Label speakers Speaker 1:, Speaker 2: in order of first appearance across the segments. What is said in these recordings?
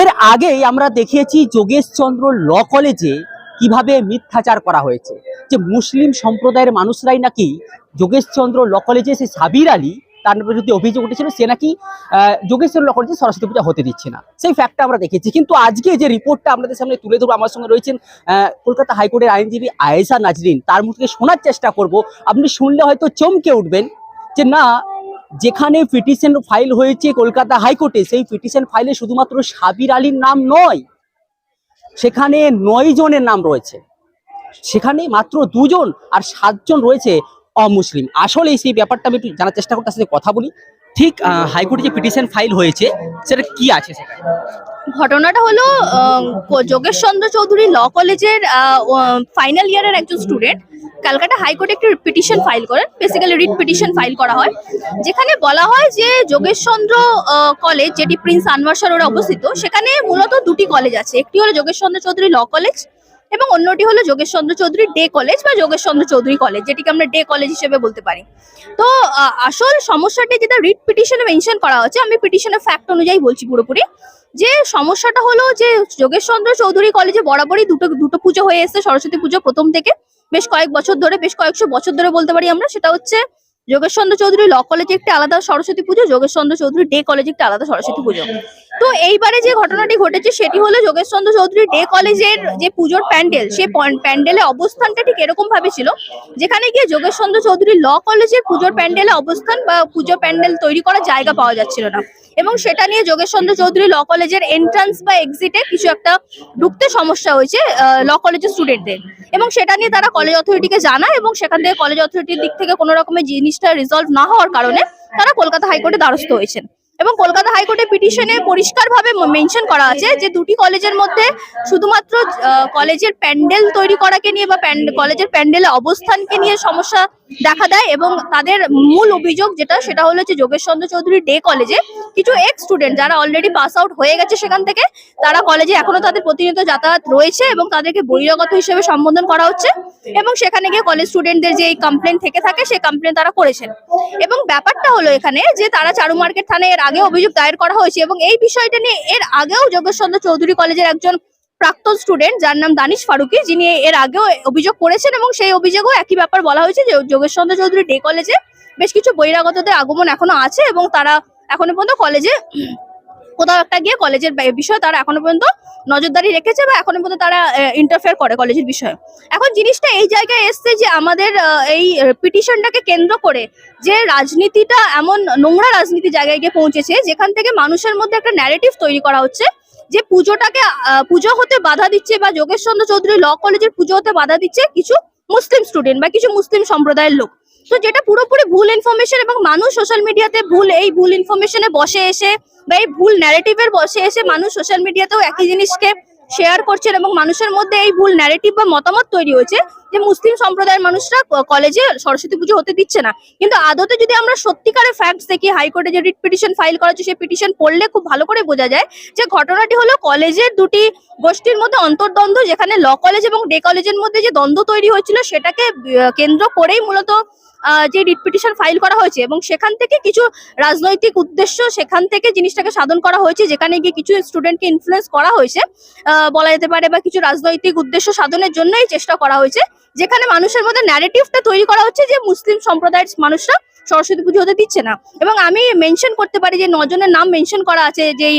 Speaker 1: এর আগেই আমরা দেখিয়েছি যোগেশচন্দ্র ল কলেজে কীভাবে মিথ্যাচার করা হয়েছে। যে মুসলিম সম্প্রদায়ের মানুষরাই নাকি যোগেশচন্দ্র ল কলেজে সে সাবির আলী তার বিরুদ্ধে অভিযোগ উঠেছিল, সে নাকি যোগেশচন্দ্র ল কলেজে সরস্বতী পূজা হতে দিচ্ছে না। সেই ফ্যাক্টটা আমরা দেখেছি। কিন্তু আজকে যে রিপোর্টটা আপনাদের সামনে তুলে ধরবো, আমার সঙ্গে রয়েছেন কলকাতা হাইকোর্টের আইনজীবী আয়েশা নাজরিন। তার মুখ থেকে শোনার চেষ্টা করব। আপনি শুনলে হয়তো চমকে উঠবেন যে না যেখানে পিটিশন ফাইল হয়েছে কলকাতা হাইকোর্টে, সেই পিটিশন ফাইলে শুধুমাত্র সাবির আলীর নাম নয়, সেখানে নয় জনের নাম রয়েছে। সেখানে মাত্র দুজন আর সাতজন রয়েছে অমুসলিম। আসলে সেই ব্যাপারটা আমি একটু জানার চেষ্টা করতে সাথে কথা বলি। ঠিক হাইকোর্টে যে পিটিশন ফাইল হয়েছে, সেটা কি আছে
Speaker 2: ঘটনাটা হলো যোগেশচন্দ্র চৌধুরী ল কলেজের ফাইনাল ইয়ারের একজন স্টুডেন্ট ক্যালকাটা হাইকোর্টে একটি পিটিশন ফাইল করেন বেসিক্যালি রিট পিটিশন ফাইল করা হয়, যেখানে বলা হয় যে যোগেশচন্দ্র কলেজ যেটি প্রিন্স আনোয়ার সরোরে অবস্থিত, সেখানে মূলত দুটি কলেজ আছে। একটি হলো যোগেশচন্দ্র চৌধুরী ল কলেজ এবং অন্যটি হলো যোগেশচন্দ্র চৌধুরী ডে কলেজ বা যোগেশচন্দ্র চৌধুরী কলেজ, যেটিকে আমরা ডে কলেজ হিসেবে বলতে পারি। তো আসল সমস্যাটি যেটা রিট পিটিশনে মেনশন করা হচ্ছে আমি পিটিশনের ফ্যাক্ট অনুযায়ী বলছি পুরোপুরি, যে সমস্যাটা হলো যে যোগেশচন্দ্র চৌধুরী কলেজে বরাবরই দুটো দুটো পুজো হয়ে এসেছে, সরস্বতী পুজো প্রথম থেকে, বেশ কয়েক বছর ধরে, বেশ কয়েকশো বছর ধরে বলতে পারি আমরা, সেটা হচ্ছে যোগেশচন্দ্র চৌধুরী ল কলেজে একটি আলাদা সরস্বতী পুজো, যোগেশচন্দ্র চৌধুরী ডে কলেজে একটি আলাদা সরস্বতী পুজো। তো এইবারে যে ঘটনাটি ঘটেছে সেটি হলো যোগেশচন্দ্র চৌধুরী ডে কলেজের যে পুজোর প্যান্ডেল সেই প্যান্ডেলের অবস্থানটা ঠিক এরকম ভাবে ছিল, যেখানে গিয়ে যোগেশচন্দ্র চৌধুরী ল কলেজের পুজোর প্যান্ডেলে অবস্থান বা পুজো প্যান্ডেল তৈরি করার জায়গা পাওয়া যাচ্ছিল না এবং সেটা নিয়ে যোগেশচন্দ্র চৌধুরী ল কলেজের এন্ট্রান্স বা এক্সিটে কিছু একটা ঢুকতে সমস্যা হয়েছে ল কলেজের স্টুডেন্টদের এবং সেটা নিয়ে তারা কলেজ অথরিটিকে জানায় এবং সেখান থেকে কলেজ অথরিটির দিক থেকে কোনো রকমের জিনিসটা রিজলভ না হওয়ার কারণে তারা কলকাতা হাইকোর্টে দ্বারস্থ হয়েছেন। এবং কলকাতা হাইকোর্টের পিটিশনে পরিষ্কারভাবে মেনশন করা আছে যে দুটি কলেজের মধ্যে শুধুমাত্র কলেজের প্যান্ডেল তৈরি করাকে নিয়ে বা কলেজের প্যান্ডেলের অবস্থানকে নিয়ে সমস্যা দেখা দেয় এবং তাদের মূল অভিযোগ যেটা সেটা হলো যে যোগেশচন্দ্র চৌধুরী ডে কলেজে কিছু এক্স স্টুডেন্ট যারা অলরেডি পাস আউট হয়ে গেছে সেখান থেকে, তারা কলেজে এখনও তাদের প্রতিনিয়ত যাতায়াত রয়েছে এবং তাদেরকে বহিরাগত হিসেবে সম্বোধন করা হচ্ছে এবং সেখানে গিয়ে কলেজ স্টুডেন্টদের যে এই কমপ্লেন থেকে থাকে, সেই কমপ্লেন তারা করেছেন। এবং ব্যাপারটা হলো এখানে যে তারা চারু মার্কেট থানায় এর আগে অভিযোগ দায়ের করা হয়েছে এবং এই বিষয়টা নিয়ে এর আগেও যোগেশচন্দ্র চৌধুরী কলেজের একজন প্রাক্তন স্টুডেন্ট যার নাম দানিশ ফারুকি, যিনি এর আগেও অভিযোগ করেছেন এবং সেই অভিযোগও একই ব্যাপার বলা হয়েছে যে যোগেশচন্দ্র চৌধুরী ডে কলেজে বেশ কিছু বহিরাগতদের আগমন এখনও আছে এবং তারা এখনও পর্যন্ত কলেজে কোথাও একটা গিয়ে কলেজের বিষয়ে তারা এখনও পর্যন্ত নজরদারি রেখেছে বা এখনও পর্যন্ত তারা ইন্টারফেয়ার করে কলেজের বিষয়ে। এখন জিনিসটা এই জায়গায় এসছে যে আমাদের এই পিটিশনটাকে কেন্দ্র করে যে রাজনীতিটা এমন নোংরা রাজনীতি জায়গায় গিয়ে পৌঁছেছে, যেখান থেকে মানুষের মধ্যে একটা ন্যারেটিভ তৈরি করা হচ্ছে যে পুজোটাকে পুজো হতে বাধা দিচ্ছে বা যোগেশচন্দ্র চৌধুরী ল কলেজের পুজো হতে বাধা দিচ্ছে কিছু মুসলিম স্টুডেন্ট বা কিছু মুসলিম সম্প্রদায়ের লোক। তো যেটা পুরোপুরি ভুল ইনফরমেশন এবং মানুষ সোশ্যাল মিডিয়াতে ভুল, এই ভুল ইনফরমেশনে বসে এসে বা এই ভুল ন্যারেটিভের বসে এসে মানুষ সোশ্যাল মিডিয়াতেও একই জিনিসকে শেয়ার করছেন এবং মানুষের মধ্যে এই ভুল ন্যারেটিভ বা মতামত তৈরি হয়েছে যে মুসলিম সম্প্রদায়ের মানুষরা কলেজে সরস্বতী পুজো হতে দিচ্ছে না। কিন্তু আদতে যদি আমরা সত্যিকারের ফ্যাক্টস দেখি হাইকোর্টে যে রিট পিটিশন ফাইল করা হচ্ছে, সেই পিটিশন পড়লে খুব ভালো করে বোঝা যায় যে ঘটনাটি হলো কলেজের দুটি গোষ্ঠীর মধ্যে অন্তর্দ্বন্দ্ব, যেখানে ল কলেজ এবং ডে কলেজের মধ্যে যে দ্বন্দ্ব তৈরি হয়েছিল, সেটাকে কেন্দ্র করেই মূলত যে রিট পিটিশন ফাইল করা হয়েছে এবং সেখান থেকে কিছু রাজনৈতিক উদ্দেশ্য সেখান থেকে জিনিসটাকে সাধন করা হয়েছে, যেখানে গিয়ে কিছু স্টুডেন্টকে ইনফ্লুয়েন্স করা হয়েছে বলা যেতে পারে বা কিছু রাজনৈতিক উদ্দেশ্য সাধনের জন্যই চেষ্টা করা হয়েছে, যেখানে মানুষের মধ্যে ন্যারেটিভটা তৈরি করা হচ্ছে যে মুসলিম সম্প্রদায়ের মানুষরা সরস্বতী পুজো হতে দিচ্ছে না। এবং আমি মেনশন করতে পারি যে নজনের নাম মেনশন করা আছে, যেই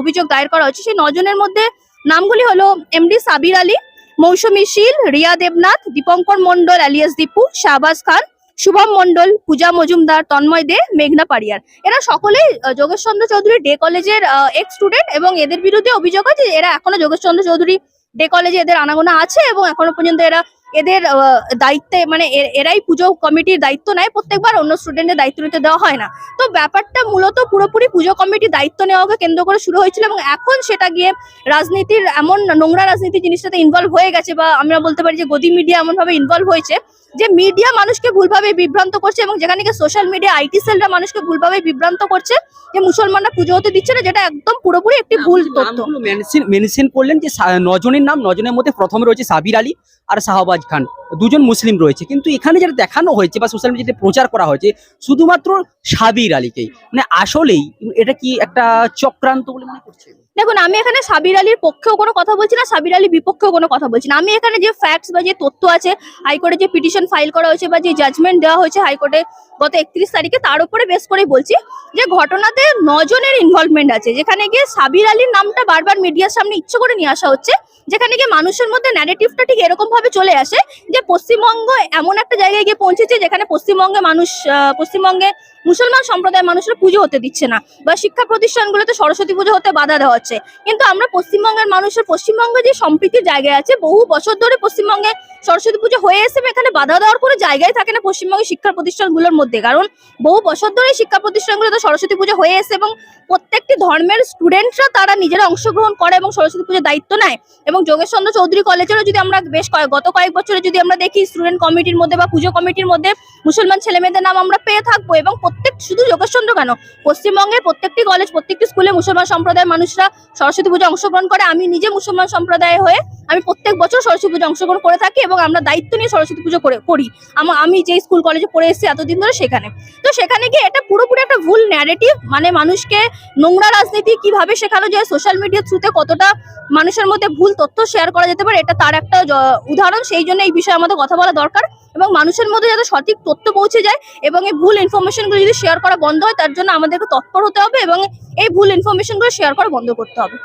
Speaker 2: অভিযোগ দায়ের করা হচ্ছে সেই নজনের মধ্যে নামগুলি হলো এমডি সাবির আলী, মৌসুমী শীল, রিয়া দেবনাথ, দীপঙ্কর মন্ডল আলিয়াস দীপু, শাহবাজ খান শুভম মন্ডল পূজা মজুমদার, তন্ময় দে, মেঘনা পারিয়ার। এরা সকলেই যোগেশ যোগেশচন্দ্র চৌধুরী ডে কলেজের এক্স স্টুডেন্ট এবং এদের বিরুদ্ধে অভিযোগ আছে এরা এখনও যোগেশচন্দ্র চৌধুরী ডে কলেজে এদের আনাগোনা আছে এবং এখনও পর্যন্ত এরা এদের দায়িত্বে মানে এরাই পুজো কমিটির দায়িত্ব নেয় প্রত্যেকবার অন্য স্টুডেন্টের দায়িত্ব নিতে দেওয়া হয় না। তো ব্যাপারটা মূলত পুরোপুরি পুজো কমিটির দায়িত্ব নেওয়াকে কেন্দ্র করে শুরু হয়েছিল এবং এখন সেটা গিয়ে রাজনীতির এমন নোংরা রাজনীতি জিনিসটাতে ইনভলভ হয়ে গেছে বা আমরা বলতে পারি যে গদি মিডিয়া এমন ভাবে ইনভলভ হয়েছে যে মিডিয়া মানুষকে ভুলভাবে বিভ্রান্ত করছে এবং যেখানে গিয়ে সোশ্যাল মিডিয়া আইটি সেলরা মানুষকে ভুলভাবে বিভ্রান্ত করছে যে মুসলমানরা পুজো হতে দিচ্ছে না যেটা একদম পুরোপুরি একটি ভুল তথ্য।
Speaker 1: মেনশন করলেন যে নজনের নাম নজনের মধ্যে প্রথমে রয়েছে সাবির আলী আর শাহবাজ। খান দুজন মুসলিম রয়েছে। কিন্তু এখানে যেটা দেখানো হয়েছে বা সোশ্যাল মিডিয়াতে প্রচার করা হয়েছে, শুধুমাত্র সাবির আলীকেই। মানে আসলেই এটা কি একটা চক্রান্ত বলে মনে করছে
Speaker 2: দেখুন, আমি এখানে সাবির আলীর পক্ষেও কোনো কথা বলছি না, সাবির আলীর বিপক্ষেও কোনো কথা বলছি না। আমি এখানে যে ফ্যাক্টস বা যে তথ্য আছে, হাইকোর্টে যে পিটিশন ফাইল করা হয়েছে বা যে জাজমেন্ট দেওয়া হয়েছে হাইকোর্টে গত একত্রিশ তারিখে, তার উপরে বেশ করেই বলছি যে ঘটনাতে নজনের ইনভলভমেন্ট আছে। যেখানে গিয়ে সাবির আলীর নামটা বারবার মিডিয়ার সামনে ইচ্ছে করে নিয়ে আসা হচ্ছে, যেখানে গিয়ে মানুষের মধ্যে ন্যারেটিভটা ঠিক এরকম ভাবে চলে আসে যে পশ্চিমবঙ্গ এমন একটা জায়গায় গিয়ে পৌঁছেছে যেখানে পশ্চিমবঙ্গে মানুষ পশ্চিমবঙ্গে মুসলমান সম্প্রদায়ের মানুষরা পুজো হতে দিচ্ছে না বা শিক্ষা প্রতিষ্ঠানগুলোতে সরস্বতী পুজো হতে বাধা দেওয়া হচ্ছে। কিন্তু আমরা পশ্চিমবঙ্গের মানুষের, পশ্চিমবঙ্গে যে সম্প্রীতির জায়গায় আছে, বহু বছর ধরে পশ্চিমবঙ্গে সরস্বতী পুজো হয়ে এসে এখানে বাধা দেওয়ার কোনো জায়গায় থাকে না পশ্চিমবঙ্গের শিক্ষা প্রতিষ্ঠানগুলোর মধ্যে। কারণ বহু বছর ধরে শিক্ষা প্রতিষ্ঠানগুলোতে সরস্বতী পুজো হয়ে এসে এবং প্রত্যেকটি ধর্মের স্টুডেন্টরা তারা নিজেরা অংশগ্রহণ করে এবং সরস্বতী পুজোর দায়িত্ব নেয়। এবং যোগেশচন্দ্র চৌধুরী কলেজেরও যদি আমরা বেশ কয়েক, গত কয়েক বছরে যদি আমরা দেখি স্টুডেন্ট কমিটির মধ্যে বা পুজো কমিটির মধ্যে মুসলমান ছেলেমেয়েদের নাম আমরা পেয়ে থাকব এবং প্রত্যেক শুধু যোগেশচন্দ্র কেন? পশ্চিমবঙ্গের প্রত্যেকটি কলেজ প্রত্যেকটি স্কুলে মুসলমান সম্প্রদায়ের মানুষরা সরস্বতী পুজো অংশগ্রহণ করে। আমি নিজে মুসলমান সম্প্রদায় হয়ে আমি প্রত্যেক বছর সরস্বতী পুজো অংশগ্রহণ করে থাকি এবং আমরা দায়িত্ব নিয়ে সরস্বতী পুজো করে করি। আমা- যে স্কুল কলেজে পড়ে এসেছি এতদিন ধরে সেখানে। তো সেখানে গিয়ে এটা পুরোপুরি একটা ভুল ন্যারেটিভ মানে মানুষকে নোংরা রাজনীতি কীভাবে শেখানো যায় সোশ্যাল মিডিয়ার থ্রুতে কতটা মানুষের মধ্যে ভুল তথ্য শেয়ার করা যেতে পারে, এটা তার একটা উদাহরণ। সেই জন্য এই বিষয়ে আমাদের কথা বলা দরকার এবং মানুষের মধ্যে যাতে সঠিক তথ্য পৌঁছে যায় এবং এই ভুল ইনফরমেশনগুলো যদি শেয়ার করা বন্ধ হয়, তার জন্য আমাদেরকে তৎপর হতে হবে এবং এই ভুল ইনফরমেশনগুলো শেয়ার করা বন্ধ করতে হবে।